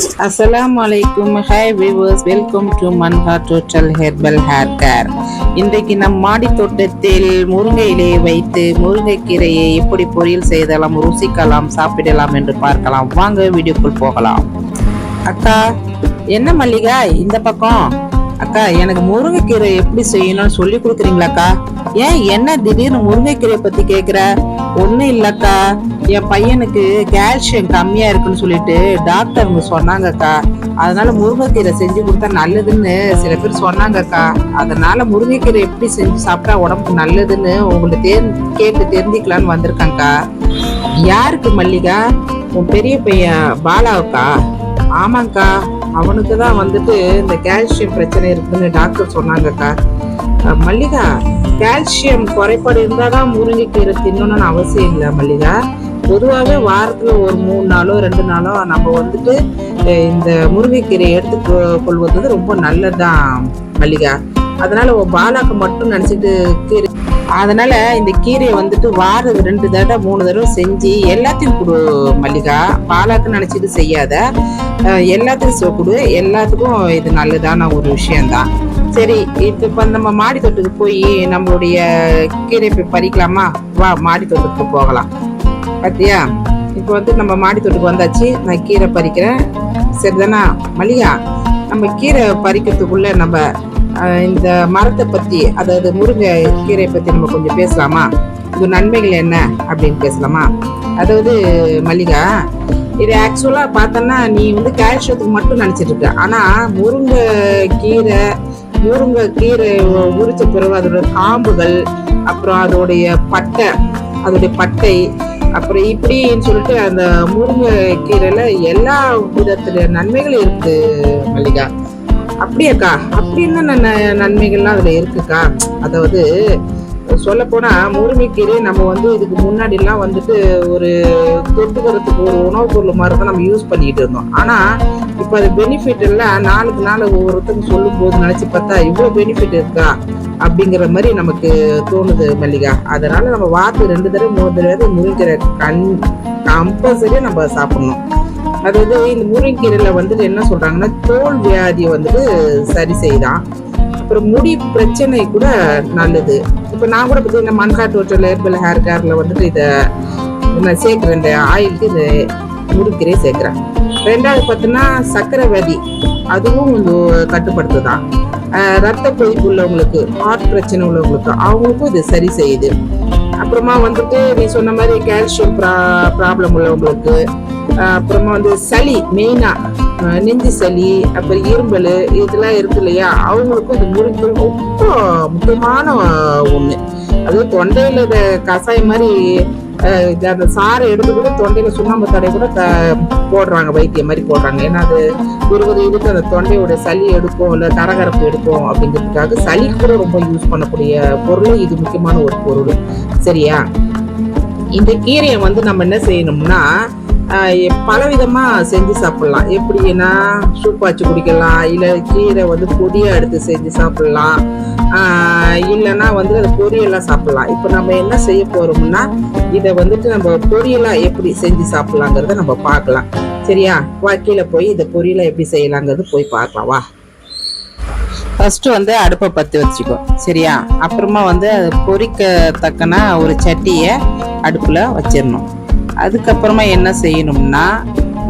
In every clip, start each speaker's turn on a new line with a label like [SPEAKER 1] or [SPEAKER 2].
[SPEAKER 1] அஸ்ஸலாமு அலைக்கும் hi viewers welcome to Manha total herbal hair care இன்றைக்கு நம் மாடி தோட்டத்தில் முருங்கை இலையை வைத்து முருங்கைக்கீரையை எப்படி பொரியல் செய்தலாம் ருசிக்கலாம் சாப்பிடலாம் என்று பார்க்கலாம். வாங்க வீடியோக்குள் போகலாம். அக்கா என்ன மல்லிகா? இந்த பக்கம். அக்கா எனக்கு முருங்கைக்கீரை எப்படி செய்யணும்னு சொல்லி கொடுக்குறீங்களாக்கா? ஏன் என்ன திடீர்னு முருங்கைக்கீரை பத்தி கேக்குற? ஒன்றும் இல்லக்கா. என் பையனுக்கு கால்சியம் கம்மியா இருக்குன்னு சொல்லிட்டு டாக்டருங்க சொன்னாங்கக்கா. அதனால முருங்கைக்கீரை செஞ்சு கொடுத்தா நல்லதுன்னு சில பேர் சொன்னாங்கக்கா. அதனால முருங்கைக்கீரை எப்படி செஞ்சு சாப்பிட்டா உடம்புக்கு நல்லதுன்னு உங்களை தேர் கேட்டு தெரிஞ்சுக்கலான்னு வந்திருக்கேன்க்கா. யாருக்கு மல்லிகா? உன் பெரிய பையன் பாலாவுக்கா? ஆமாங்க்கா அவனுக்கு தான் வந்துட்டு இந்த கால்சியம் பிரச்சனை இருக்குன்னு டாக்டர் சொன்னாங்கக்கா. மல்லிகா கால்சியம் குறைபாடு இருந்தால் தான் முருங்கைக்கீரை தின்னணும்னு அவசியம் இல்லை மல்லிகா. பொதுவாகவே வாரத்தில் ஒரு மூணு நாளோ ரெண்டு நாளோ நம்ம வந்துட்டு இந்த முருங்கைக்கீரை எடுத்து கொள்வது ரொம்ப நல்லதுதான் மல்லிகா. அதனால பாலாக்கு மட்டும் நினச்சிட்டு கீரை அதனால இந்த கீரையை வந்துட்டு வாரம் ரெண்டு தடவை மூணு தடவை செஞ்சு எல்லாத்தையும் கொடு மல்லிகா. பாலாக்கு நினைச்சிட்டு செய்யாத. எல்லாத்துக்கும் கொடு. எல்லாத்துக்கும் இது நல்லதான ஒரு விஷயம்தான். சரி இப்போ நம்ம மாடி தோட்டத்துக்கு போய் நம்மளுடைய கீரை போய் பறிக்கலாமா? வா மாடி தோட்டத்துக்கு போகலாம். பார்த்தியா இப்போ வந்து நம்ம மாடி தோட்டத்துக்கு வந்தாச்சு. நான் கீரை பறிக்கிறேன். சரிதானா? மல்லிகா நம்ம கீரை பறிக்கிறதுக்குள்ள நம்ம இந்த மரத்தை பத்தி அதாவது முருங்கை கீரை பத்தி நம்ம கொஞ்சம் பேசலாமா? இது நன்மைகள் என்ன அப்படின்னு பேசலாமா? அதாவது மல்லிகா இது ஆக்சுவலா பார்த்தோன்னா நீ வந்து கால்சியத்துக்கு மட்டும் நினைச்சிட்டு இருக்க. ஆனா முருங்கை கீரை முருங்கை கீரை உரிச்ச பிறகு அதோட காம்புகள் அப்புறம் அதோடைய பட்டை அதோடைய பட்டை அப்புறம் இப்படின்னு சொல்லிட்டு அந்த முருங்கை கீரையில எல்லா விதத்துல நன்மைகளும் இருக்கு மல்லிகா. அப்படியாக்கா? அப்படி என்ன நன்மைகள்லாம் அதுல இருக்குக்கா. அதாவது சொல்ல போனா முருங்கைக்கீரை நம்ம வந்து இதுக்கு முன்னாடி எல்லாம் வந்துட்டு ஒரு தொட்டுக்கிறதுக்கு ஒரு உணவுப் பொருள் மாதிரி தான் நம்ம யூஸ் பண்ணிட்டு இருந்தோம். ஆனா இப்ப அது பெனிஃபிட் இல்ல. நாளுக்கு நாள் ஒவ்வொருத்தரும் சொல்லும் போது நினைச்சு பார்த்தா இவ்வளவு பெனிஃபிட் இருக்கா? அப்படிங்கிற மாதிரி நமக்கு தோணுது மல்லிகா. அதனால நம்ம வாத்து ரெண்டு தடவை மூணு தடவை முருங்கைக்கீரை கண் கம்பல்சரியா நம்ம சாப்பிடணும். அதாவது இந்த முருங்கைக்கீரையில வந்துட்டு என்ன சொல்றாங்கன்னா தோல் வியாதியை வந்துட்டு சரி செய்தான் அப்புறம் முடி பிரச்சனை கூட நல்லது. இப்போ நான் கூட பார்த்தீங்கன்னா மண்காட்டு ஹோட்டல் ஹேர்பல் ஹேர் கேர்ல வந்துட்டு இதை நான் சேர்க்குறேன் இந்த ஆயிலுக்கு இது முருங்கீரை சேர்க்குறேன். ரெண்டாவது பார்த்தீங்கன்னா சர்க்கரை வியாதி. அதுவும் கொஞ்சம் கட்டுப்படுத்துதான் ரத்த கொதிப்பு உள்ளவங்களுக்கு ஹார்ட் பிரச்சனை உள்ளவங்களுக்கு அவங்களுக்கும் இது சரி செய்யுது. அப்புறமா வந்துட்டு நீ சொன்ன மாதிரி கால்சியம் ப்ராப்ளம் உள்ளவங்களுக்கு அப்புறமா வந்து சளி மெயினா நெஞ்சு சளி அப்புறம் இரும்பல் இதெல்லாம் இருக்கு இல்லையா? அவங்களுக்கும் இந்த முறுக்கு ரொம்ப முக்கியமான ஒண்ணு. அது தொண்டையில இந்த கஷாயம் மாதிரி அந்த சாறை எடுத்து கூட தொண்டையில சுண்ணாம்பு தடை கூட த- போடுறாங்க வைத்தியம் மாதிரி போடுறாங்க. ஏன்னா அது இருபது இதுக்கு அந்த தொண்டையோட சளி எடுக்கும் இல்லை தரகரப்பு எடுக்கும் அப்படிங்கிறதுக்காக சளி கூட ரொம்ப யூஸ் பண்ணக்கூடிய பொருள் இது முக்கியமான ஒரு பொருள். சரியா? இந்த கீரையை வந்து நம்ம என்ன செய்யணும்னா பலவிதமாக செஞ்சு சாப்பிட்லாம். எப்படின்னா சூப் வச்சு குடிக்கலாம் இல்லை கீரை வந்து பொடியாக எடுத்து செஞ்சு சாப்பிட்லாம். இல்லைன்னா வந்து அது பொரியலாக சாப்பிட்லாம். இப்போ நம்ம என்ன செய்ய போகிறோம்னா இதை வந்துட்டு நம்ம பொரியலாக எப்படி செஞ்சு சாப்பிட்லாங்கிறத நம்ம பார்க்கலாம். சரியா? வா கீழே போய் இதை பொரியலா எப்படி செய்யலாங்கிறது போய் பார்க்கலாம். வா. ஃபஸ்ட்டு வந்து அடுப்பை பற்றி வச்சுக்கோ. சரியா? அப்புறமா வந்து அது பொரிக்க தக்கன ஒரு சட்டியை அடுப்பில் வச்சிடணும். அதுக்கப்புறமா என்ன செய்யணும்னா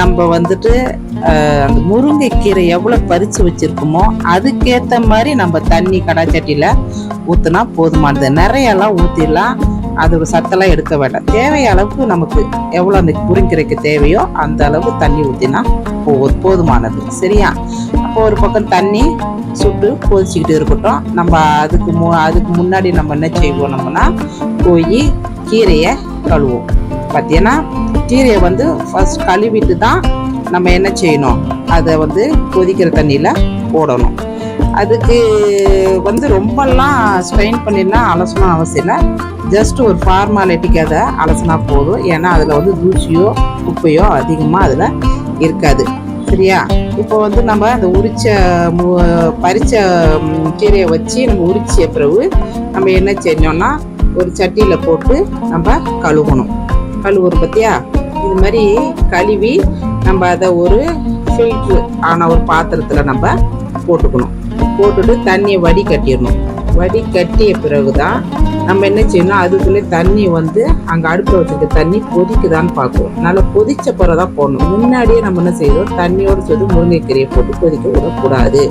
[SPEAKER 1] நம்ம வந்துட்டு அந்த முருங்கைக்கீரை எவ்வளோ பறித்து வச்சுருக்கோமோ அதுக்கேற்ற மாதிரி நம்ம தண்ணி கடாச்சட்டியில் ஊற்றினா போதுமானது நிறையெல்லாம் ஊற்றிடலாம் அதோட சத்தெல்லாம் எடுக்க வேண்டாம். தேவை அளவுக்கு நமக்கு எவ்வளோ அந்த முருங்கைக்கீரைக்கு தேவையோ அந்த அளவு தண்ணி ஊற்றினா போதும் போதுமானது. சரியா? அப்போ ஒரு பக்கம் தண்ணி சுட்டு கொதிச்சுக்கிட்டு இருக்கட்டும். நம்ம அதுக்கு மு அதுக்கு முன்னாடி நம்ம என்ன செய்வோம் நம்மனா போய் கீரையை கழுவோம் பார்த்தீங்கன்னா கீரையை வந்து ஃபஸ்ட் கழுவிட்டு தான் நம்ம என்ன செய்யணும்? அதை வந்து கொதிக்கிற தண்ணியில் போடணும். அதுக்கு வந்து ரொம்பலாம் ஸ்ட்ரெயின் பண்ணிடலாம் அலசணும் அவசியம் இல்லை. ஜஸ்ட் ஒரு ஃபார்மாலிட்டிக்கு அதை அலசினா போதும். ஏன்னா அதில் வந்து தூசியோ குப்பையோ அதிகமாக அதில் இருக்காது. சரியா? இப்போ வந்து நம்ம அந்த உரிச்ச மு- பறிச்ச கீரையை வச்சு நம்ம உரிச்ச பிறகு நம்ம என்ன செய்யணும்னா ஒரு சட்டியில் போட்டு நம்ம கழுவணும். கழுவுறோம் பார்த்தியா இது மாதிரி கழுவி நம்ம அதை ஒரு ஃபில்ட்ரு ஆன ஒரு பாத்திரத்தில் நம்ம போட்டுக்கணும். போட்டுட்டு தண்ணியை வடி கட்டிடணும் வடி கட்டிய பிறகு தான் நம்ம என்ன செய்யணும்? அதுக்குள்ளே தண்ணி வந்து அங்கே அடுப்பில் வச்சுருக்க தண்ணி கொதிக்குதான்னு பார்க்கணும். நல்லா கொதிச்ச பிறகு தான் போடணும். முன்னாடியே நம்ம என்ன செய்யணும் தண்ணியோடு சேர்த்து முருங்கைக்கீரையை போட்டு கொதிக்க விடக்கூடாது.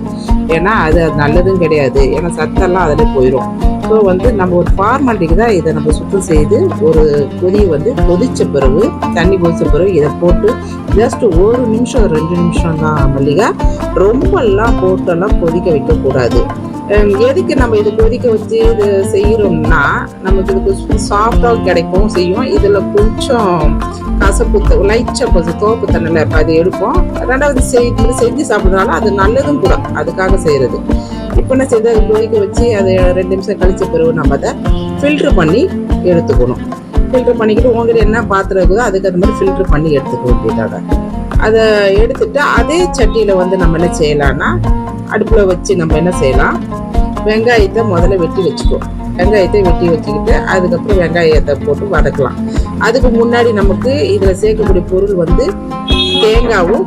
[SPEAKER 1] ஏன்னா அது அது நல்லதும் கிடையாது. ஏன்னா சத்தெல்லாம் அதில் போயிடும் ஸோ வந்து நம்ம ஒரு ஃபார்மாலிட்டிக்கு தான் இதை நம்ம சுத்தம் செய்து ஒரு கொதி வந்து கொதிச்ச பிறகு தண்ணி கொதிச்ச பிறகு இதை போட்டு ஜஸ்ட் ஒரு நிமிஷம் ரெண்டு நிமிஷம் தான் மல்லிகா. ரொம்பலாம் போட்டெல்லாம் கொதிக்க வைக்கக்கூடாது. எதுக்கு நம்ம இது கொதிக்க வச்சு இது செய்யறோம்னா நமக்கு இதுக்கு சாஃப்டாக கிடைக்கும் செய்யும். இதில் கொஞ்சம் கசப்பு லைச்சா கொஞ்சம் தோப்பு தண்ணியில் இப்போ அது எடுப்போம். ரெண்டாவது செய்து செஞ்சு சாப்பிட்றதுனால அது நல்லதும் கூட அதுக்காக செய்கிறது இப்போ என்ன செய்து அது கொதிக்க வச்சு அது ரெண்டு நிமிஷம் கழிச்ச பிறகு நம்ம அதை ஃபில்ட்ரு பண்ணி எடுத்துக்கணும். ஃபில்ட்ரு பண்ணிக்கிட்டு உங்ககிட்ட என்ன பாத்திரம் இருக்குதோ அதுக்கு அந்த மாதிரி ஃபில்ட்ரு பண்ணி எடுத்துக்க வேண்டியதாக அதை எடுத்துட்டு அதே சட்டியில் வந்து நம்ம என்ன செய்யலாம்னா அடுப்பில் வச்சு நம்ம என்ன செய்யலாம்? வெங்காயத்தை முதல்ல வெட்டி வச்சுக்கோ. வெங்காயத்தை வெட்டி வச்சுக்கிட்டு அதுக்கப்புறம் வெங்காயத்தை போட்டு வதக்கலாம். அதுக்கு முன்னாடி நமக்கு இதில் சேர்க்கக்கூடிய பொருள் வந்து தேங்காவும்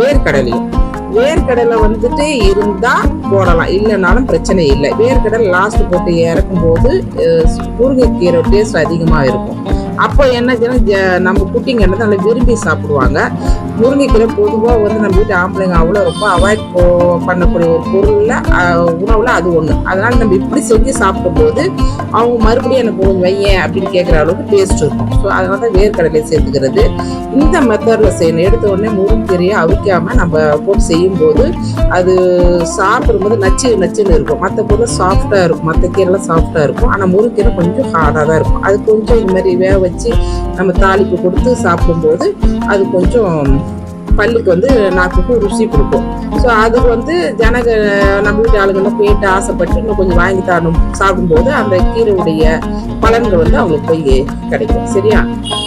[SPEAKER 1] வேர்க்கடலையும். வேர்க்கடலை வந்துட்டு இருந்தா போடலாம். இல்லைனாலும் பிரச்சனை இல்லை. வேர்க்கடலை லாஸ்ட் போட்டு இறக்கும் போது முருங்கைக்கீரை டேஸ்ட் அதிகமாக இருக்கும். அப்போ என்ன ஜ- நம்ம குட்டிங்க என்ன நல்லா விரும்பி சாப்பிடுவாங்க. முருங்கைக்கீரை பொதுவாக வந்து நம்ம வீட்டு ஆம்பளைங்க அவ்வளோ ரொம்ப அவாய்ட் பண்ணக்கூடிய ஒரு பொருளில் உணவில் அது ஒன்று அதனால நம்ம இப்படி செஞ்சு சாப்பிடும்போது அவங்க மறுபடியும் எனக்கு கொஞ்சம் வையேன் அப்படின்னு கேட்குற அளவுக்கு டேஸ்ட் இருக்கும். ஸோ அதனால தான் வேர்க்கடலை சேர்த்துக்கிறது. இந்த மெத்தடில் செய்யணும். எடுத்த உடனே முருங்கைக்கீரையை அவிக்காமல் நம்ம போட்டு செய்யும்போது அது சாப்பிடும்போது நச்சு நச்சுன்னு இருக்கும். மற்ற பொருள் சாஃப்டாக இருக்கும். மற்ற கீரைலாம் சாஃப்டாக இருக்கும். ஆனால் முருங்கீரை கொஞ்சம் ஹார்டாக தான் இருக்கும். அது கொஞ்சம் இது மாதிரி வேக வச்சு நம்ம தாளிப்பு கொடுத்து சாப்பிடும்போது அது கொஞ்சம் பல்லுக்கு வந்து நாக்குக்கு ருசி கொடுக்கும். ஸோ அது வந்து ஜனக நம்ம வீட்டு ஆளுங்கெல்லாம் போயிட்டு ஆசைப்பட்டு இன்னும் கொஞ்சம் வாங்கி தரணும் சாப்பிடும்போது அந்த கீரையுடைய பலன்கள் வந்து அவங்களுக்கு போய் கிடைக்கும். சரியா?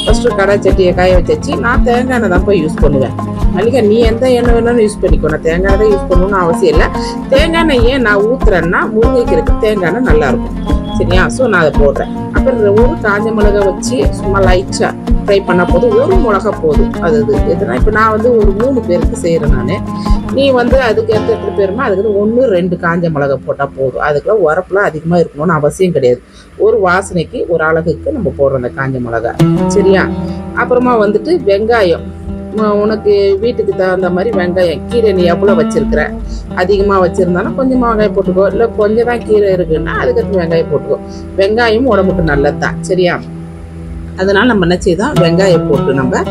[SPEAKER 1] ஃபஸ்ட்டு கடை சட்டியை காய வச்சாச்சு. நான் தேங்காய் தான் போய் யூஸ் பண்ணுவேன். மல்லிகா நீ எந்த எண்ணெய் வேணாலும் யூஸ் பண்ணிக்கோ. நான் தேங்காய் எண்ணெய் தான் யூஸ் பண்ணணும்னு அவசியம் இல்லை. தேங்காய் எண்ணெய் ஏன் நான் ஊத்துறேன்னா இருக்க தேங்காய் எண்ணெய் நல்லா இருக்கும். சரியா? ஸோ நான் அதை போடுறேன். அப்புறம் ஒரு காஞ்ச மிளகா வச்சு சும்மா லைட்டாக ஃப்ரை பண்ணால் போதும். ஒரு மிளகா போதும். அது இது எதுனா இப்போ நான் வந்து ஒரு மூணு பேருக்கு செய்கிறேன் நான். நீ வந்து அதுக்கு எத்தனை எத்தனை பேருமா அதுக்கு ஒன்று ரெண்டு காஞ்ச மிளகா போட்டால் போதும். அதுக்கெல்லாம் உரப்புலாம் அதிகமாக இருக்கணும்னு அவசியம் கிடையாது. ஒரு வாசனைக்கு ஒரு அழகுக்கு நம்ம போடுறோம் அந்த காஞ்ச மிளகா சரியா? அப்புறமா வந்துட்டு வெங்காயம். உனக்கு வீட்டுக்கு தகுந்த மாதிரி வெங்காயம் கீரை நீ எவ்வளோ வச்சிருக்கிற? அதிகமாக வச்சுருந்தானா கொஞ்சமாக வெங்காயம் போட்டுக்கோ. இல்லை கொஞ்சம் தான் கீரை இருக்குன்னா அதுக்கடுத்து வெங்காயம் போட்டுக்கோ. வெங்காயம் உடம்புக்கு நல்லது தான் சரியா? அதனால் நம்ம என்ன செய்தோம் வெங்காயம் போட்டு நம்ம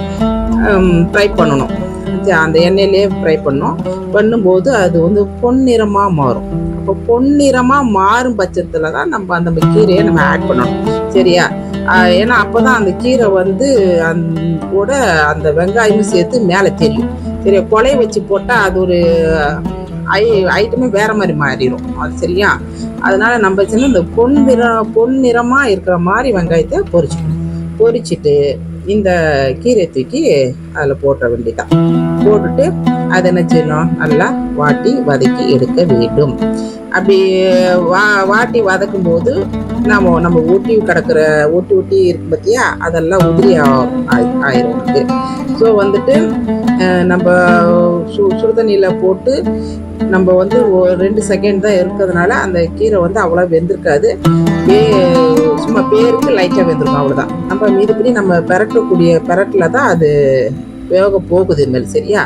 [SPEAKER 1] ஃப்ரை பண்ணணும். அந்த எண்ணெயிலே ஃப்ரை பண்ணோம். பண்ணும்போது அது வந்து பொன்னிறமாக மாறும். அப்போ பொன்னிறமாக மாறும் பட்சத்தில் தான் நம்ம அந்த கீரையை நம்ம ஆட் பண்ணணும். சரியா? ஏன்னா அப்போ தான் அந்த கீரை வந்து கூட அந்த வெங்காயமும் சேர்த்து மேலே தெரியும். சரி கொலை வச்சு போட்டால் அது ஒரு ஐ ஐட்டமே வேற மாதிரி மாறிடும் அது சரியா? அதனால நம்ம சின்ன இந்த பொன் நிறம் பொன் நிறமாக இருக்கிற மாதிரி வெங்காயத்தை பொரிச்சுக்கணும். பொரிச்சிட்டு இந்த கீரை தூக்கி அதில் போட்ட வேண்டியதான் போட்டுட்டு அதை என்ன செய்யணும்? நல்லா வாட்டி வதக்கி எடுக்க வேண்டும். அப்படி வா வாட்டி வதக்கும் போது நம்ம நம்ம ஊட்டி கிடக்கிற ஊட்டி ஊட்டி இருக்கு பார்த்தியா அதெல்லாம் உதிரி ஆ- ஆயிரும் உனக்கு ஸோ வந்துட்டு நம்ம சு சுடுதண்ணியில் போட்டு நம்ம வந்து ரெண்டு செகண்ட் தான் இருக்கிறதுனால அந்த கீரை வந்து அவ்வளோ வெந்திருக்காது. பே சும்மா பேருக்கு லைட்டாக வெந்திருக்கும் அவ்வளோதான் நம்ம மீதுபடி நம்ம பெரட்டக்கூடிய பெரட்டில் தான் அது வேக போகுது மேல் சரியா?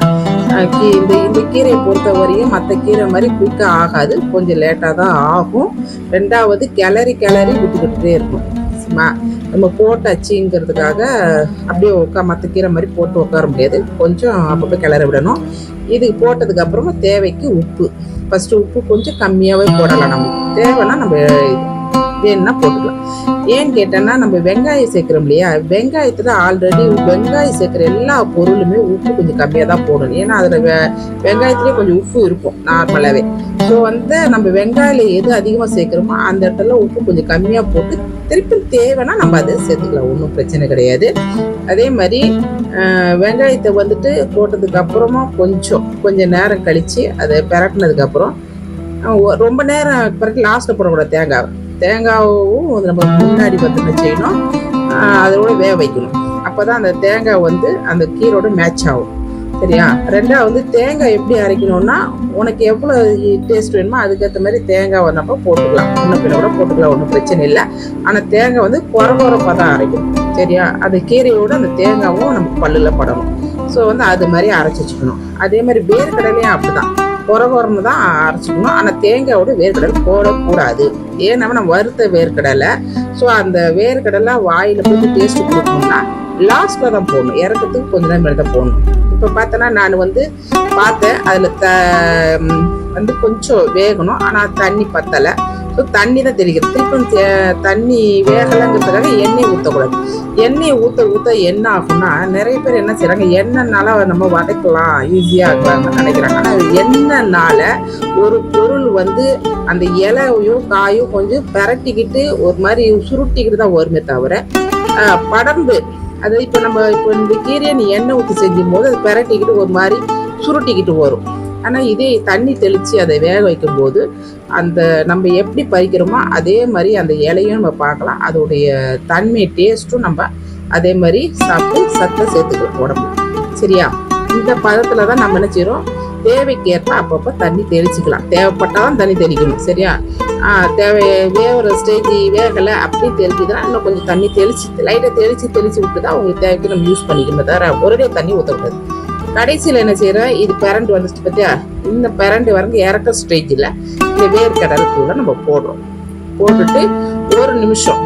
[SPEAKER 1] இந்த இந்த கீரையை பொறுத்த வரையும் மற்ற கீரை மாதிரி குயிக்காக ஆகாது. கொஞ்சம் லேட்டாக தான் ஆகும். ரெண்டாவது கிளறி கிளறி விட்டுக்கிட்டே இருக்கும் சும்மா நம்ம போட்டாச்சுங்கிறதுக்காக அப்படியே உட்கா மற்ற கீரை மாதிரி போட்டு உட்கார முடியாது. கொஞ்சம் அப்பப்போ கிளற விடணும். இது போட்டதுக்கு அப்புறமா தேவைக்கு உப்பு. ஃபஸ்ட்டு உப்பு கொஞ்சம் கம்மியாகவே போடலாம் நம்ம. தேவைன்னா நம்ம வேணும்னா போட்டுக்கலாம். ஏன்னு கேட்டேன்னா நம்ம வெங்காயம் சேர்க்குறோம் இல்லையா? வெங்காயத்தில் ஆல்ரெடி வெங்காயம் சேர்க்குற எல்லா பொருளுமே உப்பு கொஞ்சம் கம்மியாக தான் போடணும். ஏன்னா அதில் வெ வெங்காயத்துலேயே கொஞ்சம் உப்பு இருக்கும் நார்மலாகவே ஸோ வந்து நம்ம வெங்காயம் எது அதிகமாக சேர்க்குறோமோ அந்த இடத்துல உப்பு கொஞ்சம் கம்மியாக போட்டு திருப்பி தேவைன்னா நம்ம அதை சேர்த்துக்கலாம். ஒன்றும் பிரச்சனை கிடையாது. அதே மாதிரி வெங்காயத்தை வந்துட்டு போட்டதுக்கு அப்புறமா கொஞ்சம் கொஞ்சம் நேரம் கழித்து அதை பிறட்டினதுக்கப்புறம் ரொம்ப நேரம் பிறகு லாஸ்ட்டில் போடக்கூடாது தேங்காய் தேங்காவும் வந்து நம்ம முன்னாடி வந்து செய்யணும்? அதோட வேக வைக்கணும். அப்போ தான் அந்த தேங்காய் வந்து அந்த கீரோட மேட்ச் ஆகும். சரியா? ரெண்டாவது வந்து தேங்காய் எப்படி அரைக்கணும்னா உனக்கு எவ்வளோ டேஸ்ட் வேணுமோ அதுக்கேற்ற மாதிரி தேங்காய் வந்தப்போ போட்டுக்கலாம். ஒன்றும் பிள்ளை கூட போட்டுக்கலாம் ஒன்றும் பிரச்சனை இல்லை. ஆனால் தேங்காய் வந்து குறை குறைப்பாக தான் அரைக்கணும். சரியா? அந்த கீரையோட அந்த தேங்காவும் நமக்கு பல்லில் படணும். ஸோ வந்து அது மாதிரி அரைச்சி வச்சுக்கணும். அதே மாதிரி வேர்க்கடலையும் அப்படி தான் குறைன்னு தான் அரைச்சிக்கணும் ஆனால் தேங்காயோட வேர்க்கடலை போடக்கூடாது. ஏன்னா நம்ம வறுத்த வேர்க்கடலை. ஸோ அந்த வேர்க்கடலை வாயில் போட்டு டேஸ்ட் கொடுக்கணும்னா லாஸ்ட்டில் தான் போடணும். இறக்கிறதுக்கு கொஞ்ச நேரம் தான் போடணும். இப்போ பார்த்தோன்னா நான் வந்து பார்த்தேன் அதில் த வந்து கொஞ்சம் வேகணும். ஆனால் தண்ணி பத்தலை. ஸோ தண்ணி தான் தெளிக்கிறது. திருப்பி தே- தண்ணி வேகலைங்கிறதுக்காக எண்ணெய் ஊற்றக்கூடாது எண்ணெயை ஊற்ற ஊற்ற என்ன ஆகும்னா நிறைய பேர் என்ன செய்கிறாங்க எண்ணெய்னால நம்ம வதக்கலாம் ஈஸியாக இருக்காங்க நினைக்கிறாங்க. ஆனால் எண்ணெய்னால ஒரு பொருள் வந்து அந்த இலையும் காயும் கொஞ்சம் பிரட்டிக்கிட்டு ஒரு மாதிரி சுருட்டிக்கிட்டு தான் வருமே தவிர படம்பு. அது இப்போ நம்ம இப்போ இந்த கீரையை நீ எண்ணெய் ஊற்றி செஞ்சும் போது அது பிரட்டிக்கிட்டு ஒரு மாதிரி சுருட்டிக்கிட்டு வரும். ஆனால் இதே தண்ணி தெளித்து அதை வேக வைக்கும்போது அந்த நம்ம எப்படி பறிக்கிறோமோ அதே மாதிரி அந்த இலையும் நம்ம பார்க்கலாம். அதோடைய தன்மை டேஸ்ட்டும் நம்ம அதே மாதிரி சாப்பிட்டு சத்தை சேர்த்துக்கலாம் உடம்பு சரியா? இந்த பதத்தில் தான் நம்ம என்ன செய்கிறோம் தேவைக்கேற்ப அப்பப்போ தண்ணி தெளிச்சுக்கலாம். தான் தண்ணி தெளிக்கணும். சரியா? தேவை வேகிற ஸ்டேஜ் வேகலை அப்படி தெளிக்குதுன்னா இன்னும் கொஞ்சம் தண்ணி தெளிச்சு லைட்டாக தெளிச்சு தெளிச்சு விட்டு தான் உங்களுக்கு தேவைக்கு நம்ம யூஸ் பண்ணிக்கணும் தவிர ஒரே தண்ணி ஊற்றக்கூடாது கடைசியில் என்ன செய்கிறோம் இது பெரண்டு வந்துச்சு பார்த்தியா இந்த பெரண்டு வரங்க இறக்க ஸ்டேஜில் இந்த வேர்க்கடலை நம்ம போடுறோம். போட்டுட்டு ஒரு நிமிஷம்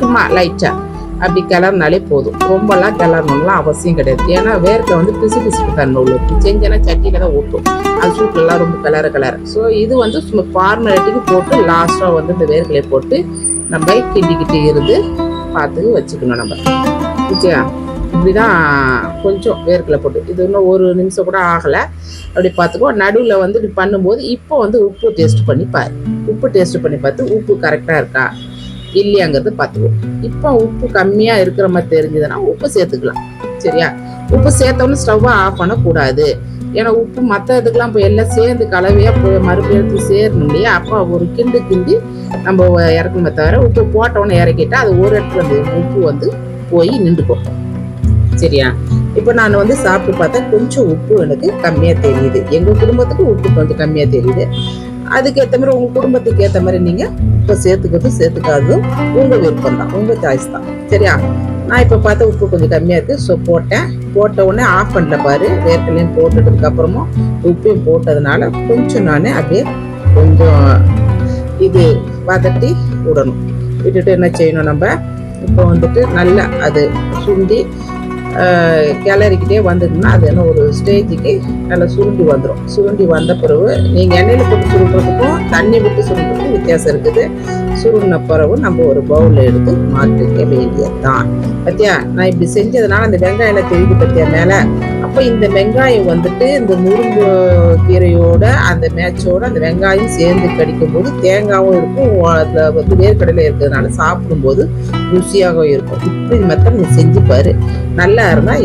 [SPEAKER 1] சும்மா லைட்டாக அப்படி கிளறினாலே போதும். ரொம்பலாம் கிளறணும்லாம் அவசியம் கிடையாது. ஏன்னா வேர்க்கை வந்து பிசு பிசுப்பு தன்மை உள்ளது. செஞ்சேன்னா சட்டியில் தான் ஊட்டும் அது சூட்லலாம் ரொம்ப கிளற கிளற. ஸோ இது வந்து சும்மா ஃபார்மாலிட்டிக்கு போட்டு லாஸ்ட்டாக வந்து இந்த வேர்க்கலையை போட்டு நம்ம கிண்டிக்கிட்டு இருந்து பார்த்து வச்சுக்கணும் நம்ம. ஓகே இப்படிதான் கொஞ்சம் வேர்க்கலை போட்டு இது இன்னும் ஒரு நிமிஷம் கூட ஆகலை. அப்படி பார்த்துக்கோ நடுவில் வந்து இப்படி பண்ணும்போது இப்போ வந்து உப்பு டேஸ்ட் பண்ணி பாரு. உப்பு டேஸ்ட் பண்ணி பார்த்து உப்பு கரெக்டாக இருக்கா இல்லையாங்கிறது பார்த்துக்கோ. இப்போ உப்பு கம்மியாக இருக்கிற மாதிரி தெரிஞ்சதுன்னா உப்பு சேர்த்துக்கலாம். சரியா? உப்பு சேர்த்தோன்னு ஸ்டவ்வை ஆஃப் பண்ணக்கூடாது. ஏன்னா உப்பு மற்ற இதுக்கெல்லாம் இப்போ எல்லாம் சேர்ந்து கலவையாக போய் மறுபடியும் எடுத்து சேரணும் இல்லையா? அப்போ ஒரு கிண்டு கிண்டி நம்ம இறக்கணுமே தவிர உப்பு போட்டவொன்னே இறக்கிட்டா அது ஒரு இடத்துல அந்த உப்பு வந்து போய் நின்றுக்கும். சரியா? இப்போ நான் வந்து சாப்பிட்டு பார்த்தா கொஞ்சம் உப்பு எனக்கு கம்மியாக தெரியுது. எங்கள் குடும்பத்துக்கு உப்பு கொஞ்சம் கம்மியாக தெரியுது. அதுக்கேற்ற மாதிரி உங்கள் குடும்பத்துக்கு ஏற்ற மாதிரி நீங்கள் இப்போ சேர்த்துக்கிறதும் சேர்த்துக்காததும் உங்கள் விருப்பம் தான். உங்கள் சாய்ஸ் தான். சரியா? நான் இப்போ பார்த்தா உப்பு கொஞ்சம் கம்மியாக இருக்குது ஸோ போட்டேன். போட்ட உடனே ஆஃப் பண்ணல பாரு. வேர்க்கலையும் போட்டதுக்கப்புறமும் உப்பையும் போட்டதுனால கொஞ்சம் நான் அப்படியே கொஞ்சம் இது வதட்டி விடணும். விட்டுட்டு என்ன செய்யணும் நம்ம? இப்போ வந்துட்டு நல்லா அது சுண்டி கிளறிக்கிட்டே வந்ததுன்னா அது என்ன ஒரு ஸ்டேஜுக்கு நல்லா சுருண்டி வந்துடும் சுருண்டி வந்த பிறகு நீங்கள் எண்ணெயில் போட்டு சுருண்டுறதுக்கும் தண்ணி விட்டு சுருண்டுறதுக்கும் வித்தியாசம் இருக்குது. சுருண்டின பிறகு நம்ம ஒரு பவுலில் எடுத்து மாற்றிக்க வேண்டியதுதான். பத்தியா? நான் இப்படி செஞ்சதுனால அந்த வெங்காயம் தெரியுது பத்தியா? மேலே அப்போ இந்த வெங்காயம் வந்துட்டு இந்த முருங்கு கீரையோட அந்த மேட்சோட அந்த வெங்காயம் சேர்ந்து கடிக்கும் போது தேங்காயும் இருக்கும் அதில் வந்து வேர்க்கடலை இருக்கிறதுனால சாப்பிடும்போது ருசியாகவும் இருக்கும். இப்படி மெத்தட் நீ செஞ்சுப்பாரு நல்லா இருந்தால்